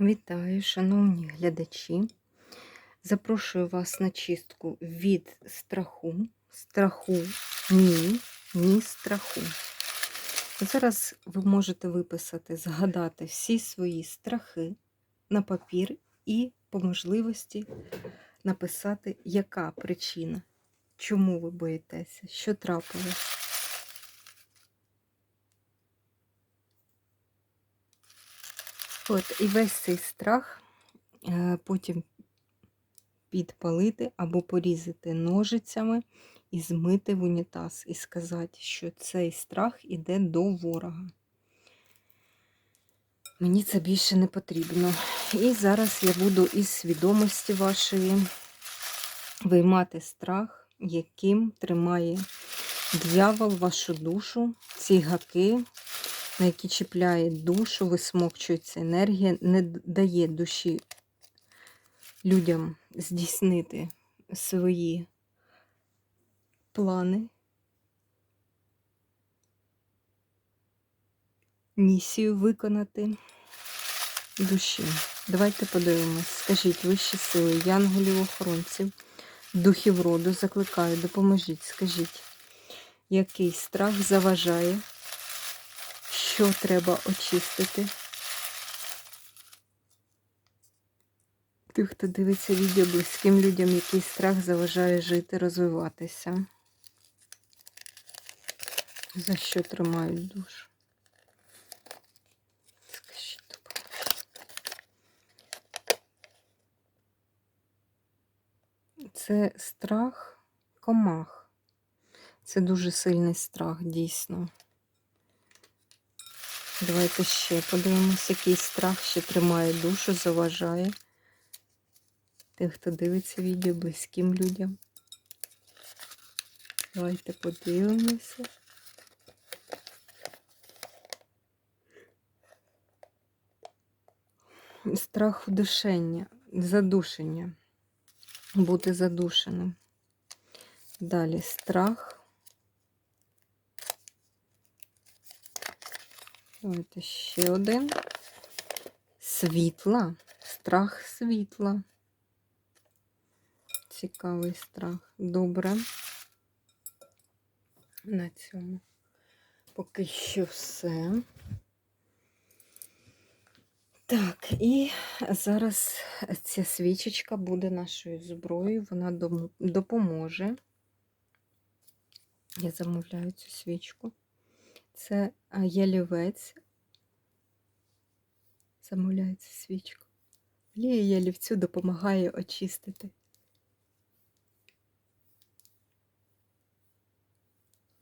Вітаю, шановні глядачі. Запрошую вас на чистку від страху. Страху ні, ні страху. Зараз ви можете виписати, згадати всі свої страхи на папір і по можливості написати, яка причина, чому ви боїтеся, що трапилось. От, і весь цей страх е, потім підпалити або порізати ножицями і змити в унітаз, і сказати, що цей страх іде до ворога. Мені це більше не потрібно. І зараз я буду із свідомості вашої виймати страх, яким тримає дьявол вашу душу, ці гаки, на які чіпляє душу, висмокчується енергія, не дає душі людям здійснити свої плани, місію виконати душі. Давайте подивимось. Скажіть, вищі сили, янголів, охоронців, духів роду, закликаю, допоможіть, скажіть, який страх заважає, що треба очистити. Тих, хто дивиться відео близьким людям, який страх заважає жити, розвиватися. За що тримають душу? Скажіть. Це страх комах. Це дуже сильний страх, дійсно. Давайте ще подивимось, який страх ще тримає душу, заважає тих, хто дивиться відео близьким людям. Давайте подивимося. Страх удушення, задушення, бути задушеним. Далі страх. Давайте ще один. Світла. Страх світла. Цікавий страх. Добре. На цьому поки що все. Так, і зараз ця свічечка буде нашою зброєю, вона допоможе. Я замовляю цю свічку. Це ялівець. Замовляється свічку. Лія ялівцю допомагає очистити.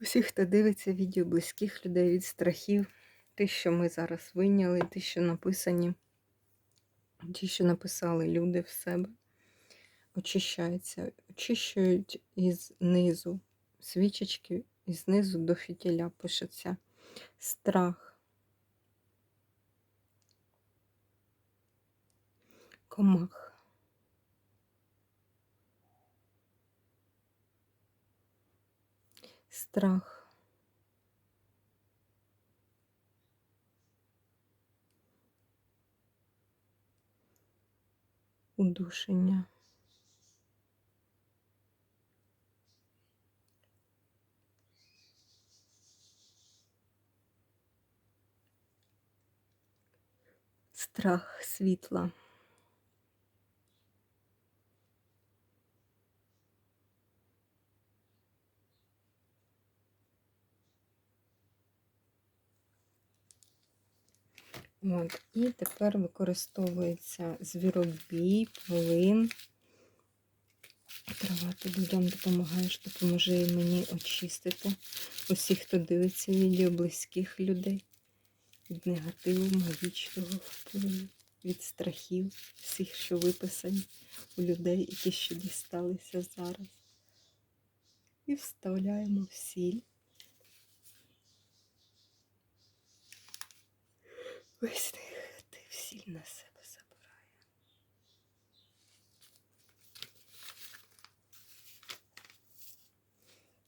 Усіх, хто дивиться відео близьких людей від страхів, те, що ми зараз вийняли, те, що написані, ті, що написали люди в себе, очищаються, очищують із низу свічечки, і знизу до фітіля пишеться страх. Комах. Страх. Удушення. Страх світла. От, І тепер використовується звіробій, полин. Трава ти людям допомагаєш, допоможи мені очистити усіх, хто дивиться відео близьких людей від негативу, магічного впливу, від страхів, всіх, що виписані у людей, і ті, що дісталися зараз. І вставляємо в сіль. Ось ти всі на себе забирає.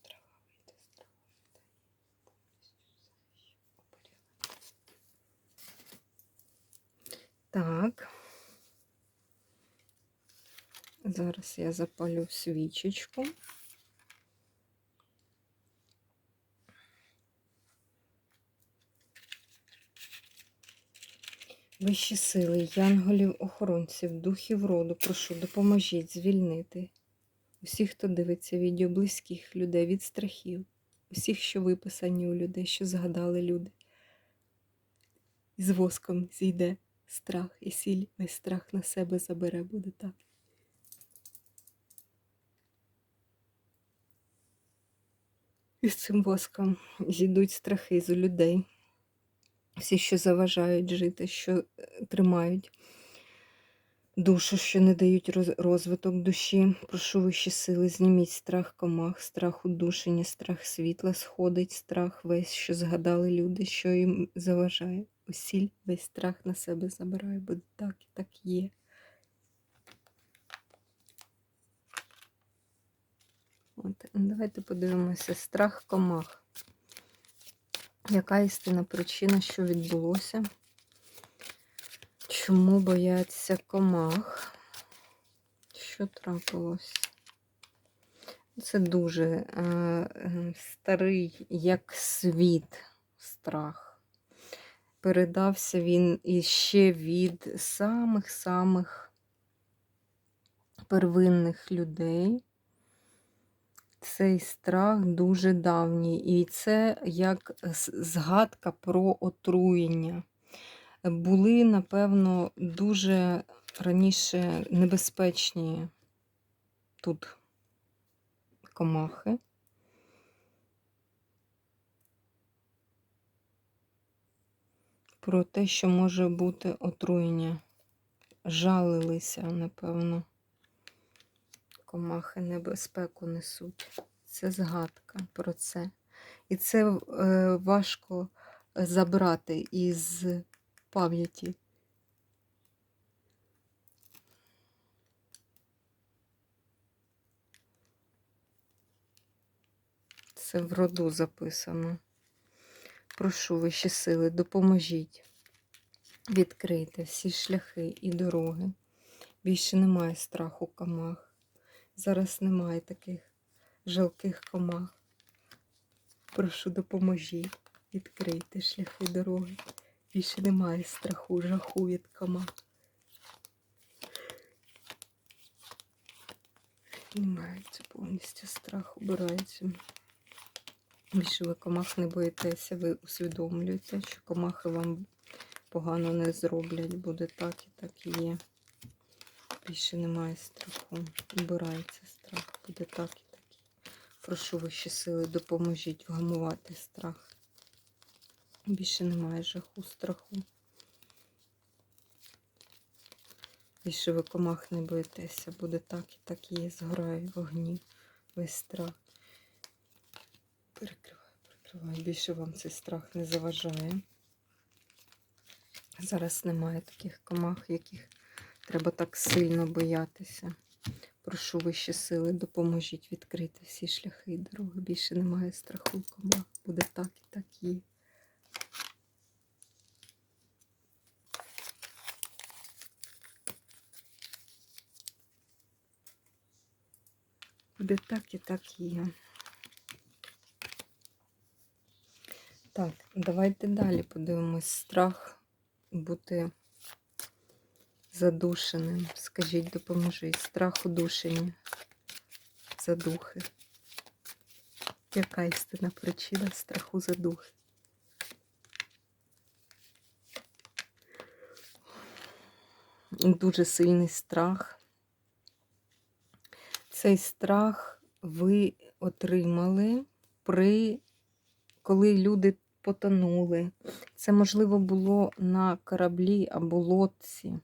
Трава вийде з травою повністю захищу оберігає. Так. Зараз я запалю свічечку. Вищі сили, янголів, охоронців, духів роду, прошу, допоможіть звільнити усіх, хто дивиться відео, близьких людей від страхів, усіх, що виписані у людей, що згадали люди. І з воском зійде страх і сіль, весь страх на себе забере, буде так. І з цим воском зійдуть страхи з людей. Всі, що заважають жити, що е, тримають душу, що не дають розвиток душі. Прошу вищі сили, зніміть страх комах, страх удушення, страх світла, сходить страх весь, що згадали люди, що їм заважає. Усіль весь страх на себе забирає, бо так і так є. От, давайте подивимося. Страх комах. Яка істинна причина, що відбулося? Чому бояться комах? Що трапилось? Це дуже е, старий, як світ, страх. Передався він іще від самих-самих первинних людей. Цей страх дуже давній, і це як згадка про отруєння. Були, напевно, дуже раніше небезпечні тут комахи. Про те, що може бути отруєння. Жалилися, напевно. Комахи небезпеку несуть. Це згадка про це. І це е, важко забрати із пам'яті. Це в роду записано. Прошу вищі сили, допоможіть відкрити всі шляхи і дороги. Більше немає страху комах. Зараз немає таких жалких комах. Прошу, допоможіть відкрити шляхи дороги. Більше немає страху, жаху від комах. Знімається повністю страх, убирається. Більше ви комах не боїтеся, ви усвідомлюєте, що комахи вам погано не зроблять. Буде так і так і є. Більше немає страху. Убирається страх. Буде так і так. Прошу вищі сили, допоможіть вгамувати страх. Більше немає жаху, страху. Більше ви комах не боїтеся. Буде так і так є. Згорає вогні весь страх. Перекриваю, перекриваю. Більше вам цей страх не заважає. Зараз немає таких комах, яких треба так сильно боятися. Прошу вищі сили, допоможіть відкрити всі шляхи і дороги. Більше немає страху комах. Буде так і так є. Буде так і так є. Так, давайте далі подивимось. Страх бути задушеним. Скажіть, допоможіть. Страх удушення. Задухи. Яка істинна причина страху задухи? Дуже сильний страх. Цей страх ви отримали при коли люди потонули. Це, можливо, було на кораблі або лодці.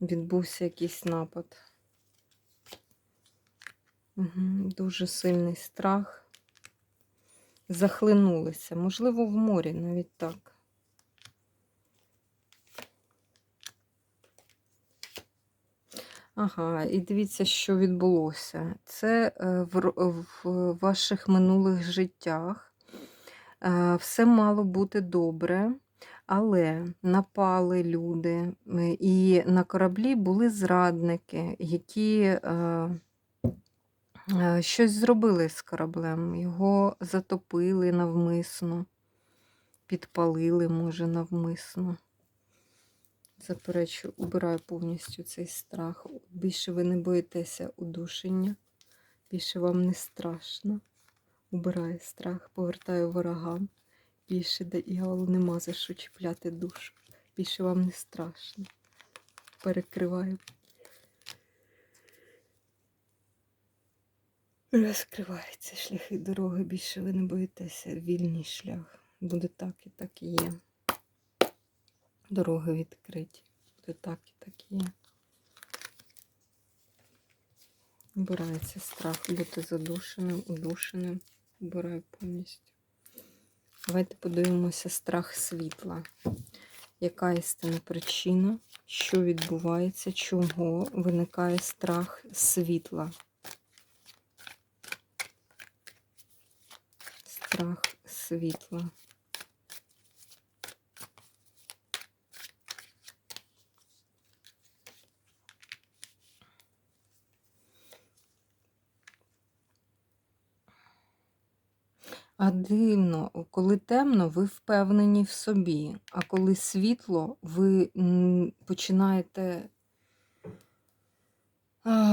Відбувся якийсь напад. Угу, Дуже сильний страх. Захлинулися. Можливо, в морі навіть так. Ага, і дивіться, що відбулося. Це е, в, в ваших минулих життях. Е, Все мало бути добре, Але напали люди, е, і на кораблі були зрадники, які е, е, щось зробили з кораблем. Його затопили навмисно, підпалили, може, навмисно. Заперечу, убираю повністю цей страх. Більше ви не боїтеся удушення, більше вам не страшно. Убираю страх, повертаю ворогам. Більше дияволу нема за що чіпляти душу. Більше вам не страшно. Перекриваю. Розкриваються шляхи дороги, більше ви не боїтеся. Вільний шлях. Буде так і так і є. Дороги відкриті. Буде так і так і є. Убирається страх бути задушеним, удушеним. Убираю повністю. Давайте подивимося страх світла. Яка істинна причина, що відбувається, чого виникає страх світла? Страх світла. А дивно, коли темно, ви впевнені в собі, а коли світло, ви починаєте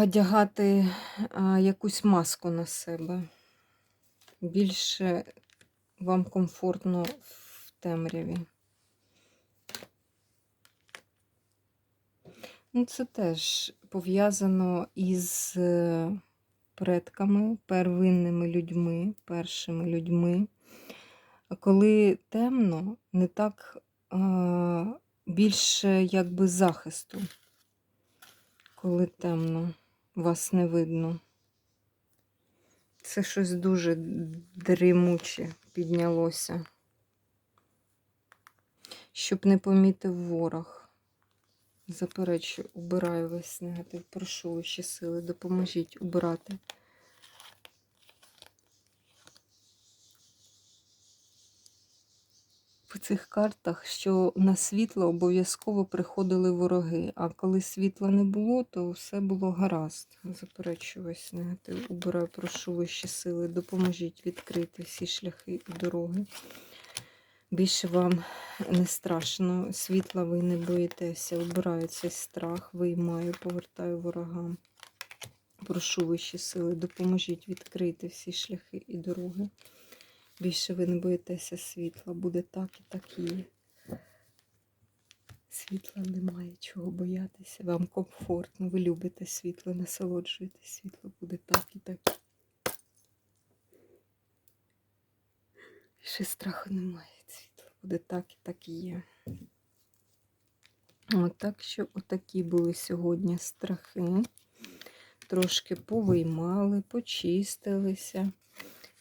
одягати якусь маску на себе. Більше вам комфортно в темряві. Ну, це теж пов'язано із е, предками, первинними людьми, першими людьми. Коли темно, не так а, більше якби захисту. Коли темно, вас не видно. Це щось дуже дрімуче піднялося. Щоб не помітив ворог. Заперечую, убираю весь негатив. Прошу ваші сили, допоможіть убирати. По цих картах, що на світло обов'язково приходили вороги, а коли світла не було, то все було гаразд. Заперечую весь негатив. Убираю, прошу вищі сили, допоможіть відкрити всі шляхи і дороги. Більше вам не страшно, світла ви не боїтеся. Вбираю цей страх, виймаю, повертаю ворогам. Прошу вищі сили, допоможіть відкрити всі шляхи і дороги. Більше ви не боїтеся світла. Буде так і так є. Світла немає чого боятися. Вам комфортно, ви любите світло, насолоджуєтесь світло, буде так і так. Ще страху немає. Буде так і так і є. От так що отакі були сьогодні страхи. Трошки повиймали, почистилися.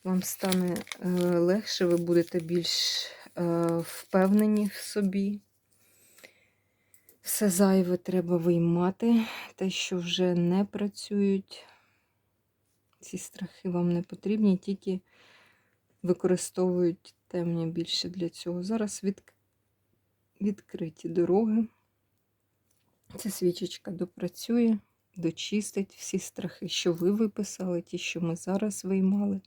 Вам стане е, легше, ви будете більш е, впевнені в собі. Все зайве треба виймати, те, що вже не працюють. Ці страхи вам не потрібні, тільки використовують темні більше для цього. Зараз від... відкриті дороги. Ця свічечка допрацює, дочистить всі страхи, що ви виписали, ті, що ми зараз виймали.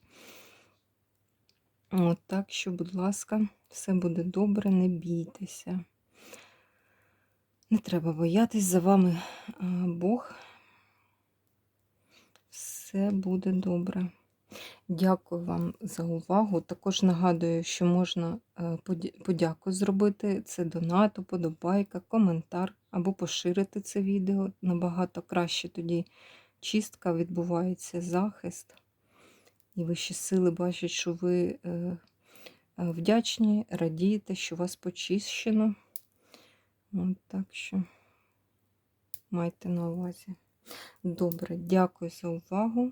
От так що, будь ласка, все буде добре, не бійтеся. Не треба боятись за вами Бог. Все буде добре. Дякую вам за увагу. Також нагадую, що можна е, подяку зробити. Це донат, подобайка, коментар або поширити це відео. Набагато краще тоді чистка відбувається, захист. І вищі сили бачать, що ви е, е, вдячні, радієте, що вас почищено. От так що майте на увазі. Добре, дякую за увагу.